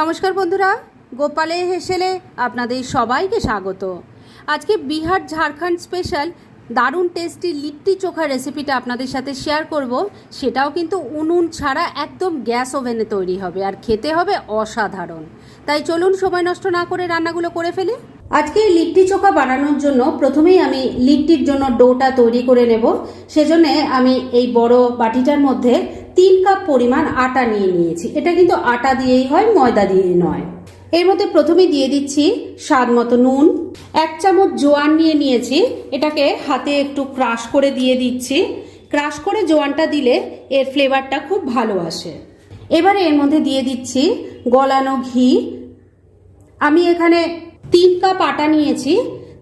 নমস্কার বন্ধুরা, গোপালে হেসেলে আপনাদের সবাইকে স্বাগত। আজকে বিহার ঝাড়খণ্ড স্পেশাল দারুণ টেস্টি লিট্টি চোখা রেসিপিটা আপনাদের সাথে শেয়ার করব। সেটাও কিন্তু উনুন ছাড়া একদম গ্যাস ওভেনে তৈরি হবে আর খেতে হবে অসাধারণ। তাই চলুন সময় নষ্ট না করে রান্নাগুলো করে ফেলি। আজকে লিট্টি চোখা বানানোর জন্য প্রথমেই আমি লিট্টির জন্য ডোটা তৈরি করে নেব। সেজন্য আমি এই বড় বাটিটার মধ্যে তিন কাপ পরিমাণ আটা নিয়ে নিয়েছি। এটা কিন্তু আটা দিয়েই হয়, ময়দা দিয়ে নয়। এর মধ্যে প্রথমে দিয়ে দিচ্ছি স্বাদ মতো নুন। এক চামচ জোয়ান নিয়ে নিয়েছি। এটাকে হাতে একটু ক্রাশ করে দিয়ে দিচ্ছি। ক্রাশ করে জোয়ানটা দিলে এর ফ্লেভারটা খুব ভালো আসে। এবারে এর মধ্যে দিয়ে দিচ্ছি গলানো ঘি। আমি এখানে তিন কাপ আটা নিয়েছি,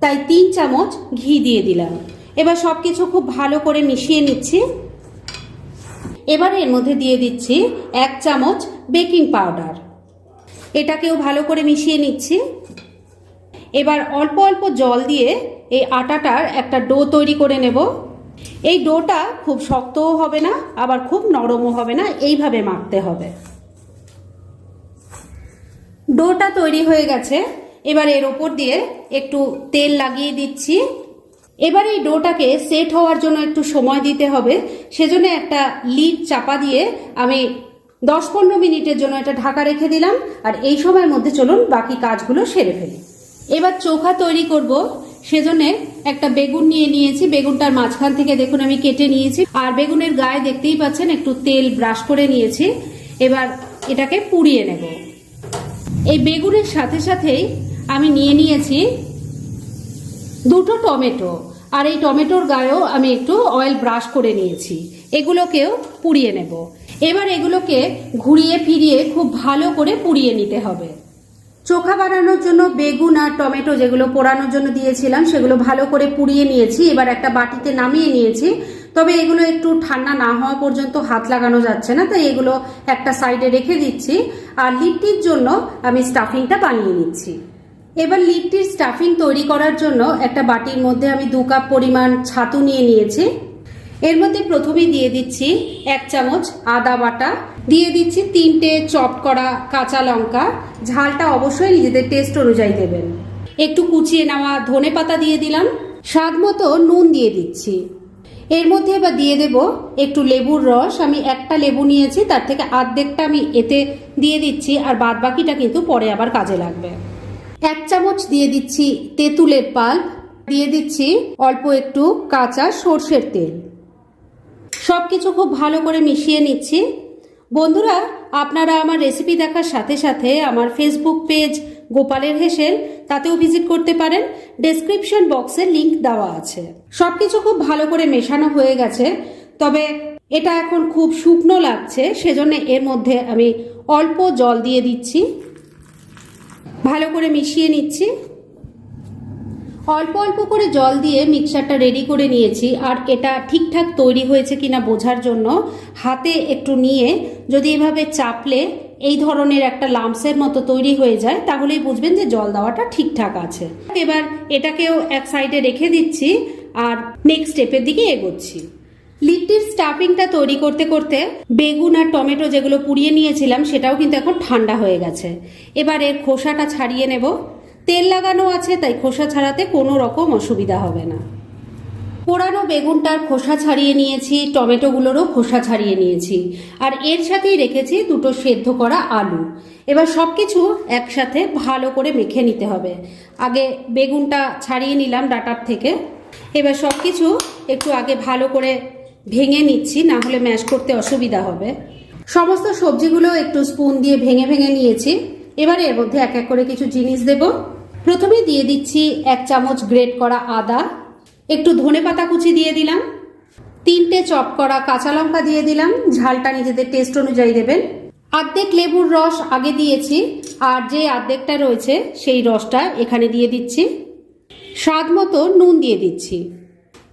তাই তিন চামচ ঘি দিয়ে দিলাম। এবার সব কিছু খুব ভালো করে মিশিয়ে নিচ্ছি। এবারে এর মধ্যে দিয়ে দিচ্ছি এক চামচ বেকিং পাউডার। এটাকেও ভালো করে মিশিয়ে নিচ্ছি। এবার অল্প অল্প জল দিয়ে এই আটাটার একটা ডো তৈরি করে নেব। এই ডোটা খুব শক্তও হবে না, আবার খুব নরমও হবে না, এইভাবে মাখতে হবে। ডোটা তৈরি হয়ে গেছে। এবার এর ওপর দিয়ে একটু তেল লাগিয়ে দিচ্ছি। এবার এই ডোটাকে সেট হওয়ার জন্য একটু সময় দিতে হবে। সেজন্য একটা লিড চাপা দিয়ে আমি দশ পনেরো মিনিটের জন্য এটা ঢাকা রেখে দিলাম। আর এই সময়ের মধ্যে চলুন বাকি কাজগুলো সেরে ফেলি। এবার চোখা তৈরি করব। সেজন্য একটা বেগুন নিয়ে নিয়েছি। বেগুনটার মাঝখান থেকে দেখুন আমি কেটে নিয়েছি। আর বেগুনের গায়ে দেখতেই পাচ্ছেন একটু তেল ব্রাশ করে নিয়েছি। এবার এটাকে পুড়িয়ে নেব। এই বেগুনের সাথে সাথেই আমি নিয়ে নিয়েছি দুটো টমেটো। আর এই টমেটোর গায়েও আমি একটু অয়েল ব্রাশ করে নিয়েছি। এগুলোকেও পুড়িয়ে নেব। এবার এগুলোকে ঘুরিয়ে ফিরিয়ে খুব ভালো করে পুড়িয়ে নিতে হবে। চোখা বানানোর জন্য বেগুন আর টমেটো যেগুলো পোড়ানোর জন্য দিয়েছিলাম, সেগুলো ভালো করে পুড়িয়ে নিয়েছি। এবার একটা বাটিতে নামিয়ে নিয়েছি। তবে এগুলো একটু ঠান্ডা না হওয়া পর্যন্ত হাত লাগানো যাচ্ছে না, তাই এগুলো একটা সাইডে রেখে দিচ্ছি। আর লিট্টির জন্য আমি স্টাফিংটা বানিয়ে নিচ্ছি। এবার লিট্টির স্টাফিং তৈরি করার জন্য একটা বাটির মধ্যে আমি দু কাপ পরিমাণ ছাতু নিয়ে নিয়েছি। এর মধ্যে প্রথমেই দিয়ে দিচ্ছি এক চামচ আদা বাটা, দিয়ে দিচ্ছি তিনটে চপ করা কাঁচা লঙ্কা। ঝালটা অবশ্যই নিজেদের টেস্ট অনুযায়ী দেবেন। একটু কুচিয়ে নেওয়া ধনে পাতা দিয়ে দিলাম। স্বাদ মতো নুন দিয়ে দিচ্ছি। এর মধ্যে এবার দিয়ে দেব একটু লেবুর রস। আমি একটা লেবু নিয়েছি, তার থেকে আর্ধেকটা আমি এতে দিয়ে দিচ্ছি, আর বাদ বাকিটা কিন্তু পরে আবার কাজে লাগবে। এক চামচ দিয়ে দিচ্ছি তেঁতুলের পাল্প, দিয়ে দিচ্ছি অল্প একটু কাঁচা সর্ষের তেল। সব কিছু খুব ভালো করে মিশিয়ে নিচ্ছি। বন্ধুরা, আপনারা আমার রেসিপি দেখার সাথে সাথে আমার ফেসবুক পেজ গোপালের হেসেল, তাতেও ভিজিট করতে পারেন। ডেসক্রিপশন বক্সে লিংক দেওয়া আছে। সব কিছু খুব ভালো করে মেশানো হয়ে গেছে। তবে এটা এখন খুব শুকনো লাগছে, সেজন্য এর মধ্যে আমি অল্প জল দিয়ে দিচ্ছি। ভালো করে মিশিয়ে নিচ্ছি। অল্প অল্প করে জল দিয়ে মিক্সারটা রেডি করে নিয়েছি। আর এটা ঠিকঠাক তৈরি হয়েছে কিনা বোঝার জন্য হাতে একটু নিয়ে যদি এভাবে চাপলে এই ধরনের একটা লামসের মতো তৈরি হয়ে যায়, তাহলেই বুঝবেন যে জল দেওয়াটা ঠিকঠাক আছে। এবার এটাকেও এক সাইডে রেখে দিচ্ছি আর নেক্সট স্টেপের দিকে এগোচ্ছি। লিট্টির স্টাফিংটা তৈরি করতে করতে বেগুন আর টমেটো যেগুলো পুড়িয়ে নিয়েছিলাম, সেটাও কিন্তু এখন ঠান্ডা হয়ে গেছে। এবার এর খোসাটা ছাড়িয়ে নেব। তেল লাগানো আছে, তাই খোসা ছাড়াতে কোনো রকম অসুবিধা হবে না। পোড়ানো বেগুনটার খোসা ছাড়িয়ে নিয়েছি, টমেটোগুলোরও খোসা ছাড়িয়ে নিয়েছি। আর এর সাথেই রেখেছি দুটো সেদ্ধ করা আলু। এবার সব কিছু একসাথে ভালো করে মেখে নিতে হবে। আগে বেগুনটা ছাড়িয়ে নিলাম ডাটার থেকে। এবার সব কিছু একটু আগে ভালো করে ভেঙে নিচ্ছি, না হলে ম্যাশ করতে অসুবিধা হবে। সমস্ত সবজিগুলো একটু স্পুন দিয়ে ভেঙে ভেঙে নিয়েছি। এবারে এর মধ্যে এক এক করে কিছু জিনিস দেব। প্রথমে দিয়ে দিচ্ছি এক চামচ গ্রেট করা আদা, একটু ধনে পাতা কুচি দিয়ে দিলাম, তিনটে চপ করা কাঁচা লঙ্কা দিয়ে দিলাম, ঝালটা নিজেদের টেস্ট অনুযায়ী দেবেন। আর্ধেক লেবুর রস আগে দিয়েছি, আর যে আর্ধেকটা রয়েছে সেই রসটা এখানে দিয়ে দিচ্ছি। স্বাদ মতো নুন দিয়ে দিচ্ছি।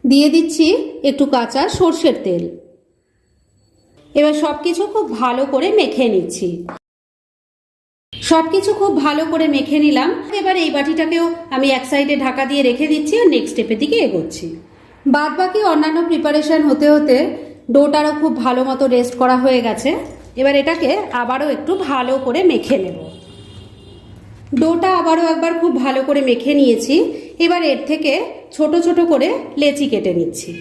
দিয়ে দিচ্ছি একটু কাঁচা সর্ষের তেল। এবার সব কিছু খুব ভালো করে মেখে নিচ্ছি। সব কিছু খুব ভালো করে মেখে নিলাম। এবার এই বাটিটাকেও আমি এক সাইডে ঢাকা দিয়ে রেখে দিচ্ছি আর নেক্সট স্টেপের দিকে এগোচ্ছি। বাদ বাকি অন্যান্য প্রিপারেশন হতে হতে ডোটারও খুব ভালো মতো রেস্ট করা হয়ে গেছে। এবার এটাকে আবারও একটু ভালো করে মেখে নেব। ডোটা আবারও একবার খুব ভালো করে মেখে নিয়েছি। এবার এর থেকে ছোট ছোট করে লেচি কেটে নিচ্ছি।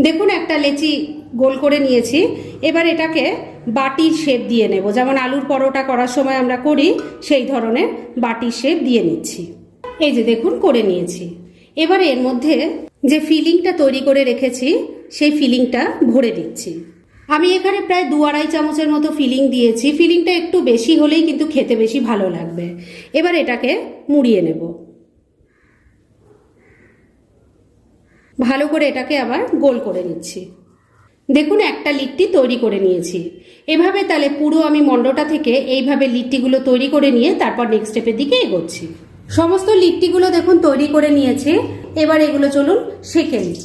দেখুন, একটা লেচি গোল করে নিয়েছি। এবার এটাকে বাটির শেপ দিয়ে নেব। যেমন আলুর পরোটা করার সময় আমরা করি, সেই ধরনের বাটির শেপ দিয়ে নিচ্ছি। এই যে দেখুন, করে নিয়েছি। এবার এর মধ্যে যে ফিলিংটা তৈরি করে রেখেছি, সেই ফিলিংটা ভরে দিচ্ছি। আমি এখানে প্রায় দু আড়াই চামচের মতো ফিলিং দিয়েছি। ফিলিংটা একটু বেশি হলেই কিন্তু খেতে বেশি ভালো লাগবে। এবার এটাকে মুড়িয়ে নেব। ভালো করে এটাকে আবার গোল করে নিচ্ছি। দেখুন, একটা লিট্টি তৈরি করে নিয়েছি। এভাবে তাহলে পুরো আমি মণ্ডটা থেকে এইভাবে লিট্টিগুলো তৈরি করে নিয়ে তারপর নেক্সট স্টেপের দিকে এগোচ্ছি। সমস্ত লিট্টিগুলো দেখুন তৈরি করে নিয়েছি। এবার এগুলো চলুন সেঁকে নিই।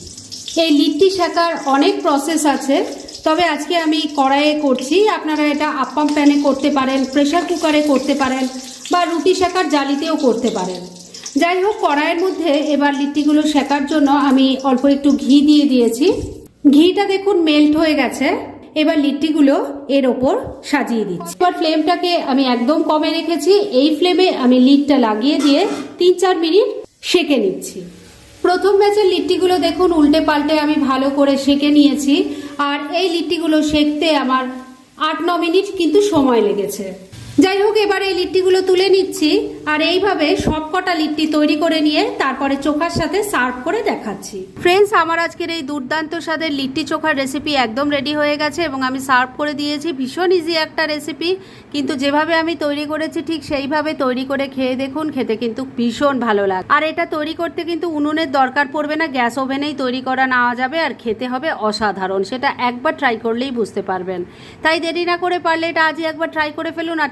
এই লিট্টি শেখার অনেক প্রসেস আছে। তবে আজকে আমি কড়াইয়ে করছি। আপনারা এটা আপ্পাম প্যানে করতে পারেন প্রেশার কুকারে করতে পারেন বা রুটি শেখার জালিতেও করতে পারেন। যাই হোক, কড়াইয়ের মধ্যে এবার লিট্টিগুলো শেখার জন্য আমি অল্প একটু ঘি দিয়ে দিয়েছি। ঘিটা দেখুন মেল্ট হয়ে গেছে। এবার লিট্টিগুলো এর ওপর সাজিয়ে দিচ্ছি। এবার ফ্লেমটাকে আমি একদম কমে রেখেছি। এই ফ্লেমে আমি লিডটা লাগিয়ে দিয়ে তিন চার মিনিট সেকে নিচ্ছি। প্রথম ব্যাচের লিট্টিগুলো দেখুন উল্টে পাল্টে আমি ভালো করে সেকে নিয়েছি। আর এই লিট্টিগুলো সেকতে আমার আট, ন মিনিট কিন্তু সময় লেগেছে। যাই হোক, এবার এই লিট্টিগুলো তুলে নিচ্ছি আর এইভাবে সবকটা লিট্টি তৈরি করে নিয়ে তারপরে চোখার সাথে সার্ভ করে দেখাচ্ছি। ফ্রেন্ডস আমার আজকের এই দুর্দান্ত স্বাদের লিট্টি চোখার রেসিপি একদম রেডি হয়ে গেছে এবং আমি সার্ভ করে দিয়েছি। ভীষণ ইজি একটা রেসিপি কিন্তু যেভাবে আমি তৈরি করেছি, ঠিক সেইভাবে তৈরি করে খেয়ে দেখুন, খেতে কিন্তু ভীষণ ভালো লাগে। আর এটা তৈরি করতে কিন্তু উনুনের দরকার পড়বে না, গ্যাস ওভেনেই তৈরি করা নেওয়া যাবে আর খেতে হবে অসাধারণ। সেটা একবার ট্রাই করলেই বুঝতে পারবেন। তাই দেরি না করে পারলে এটা আজই একবার ট্রাই করে ফেলুন আর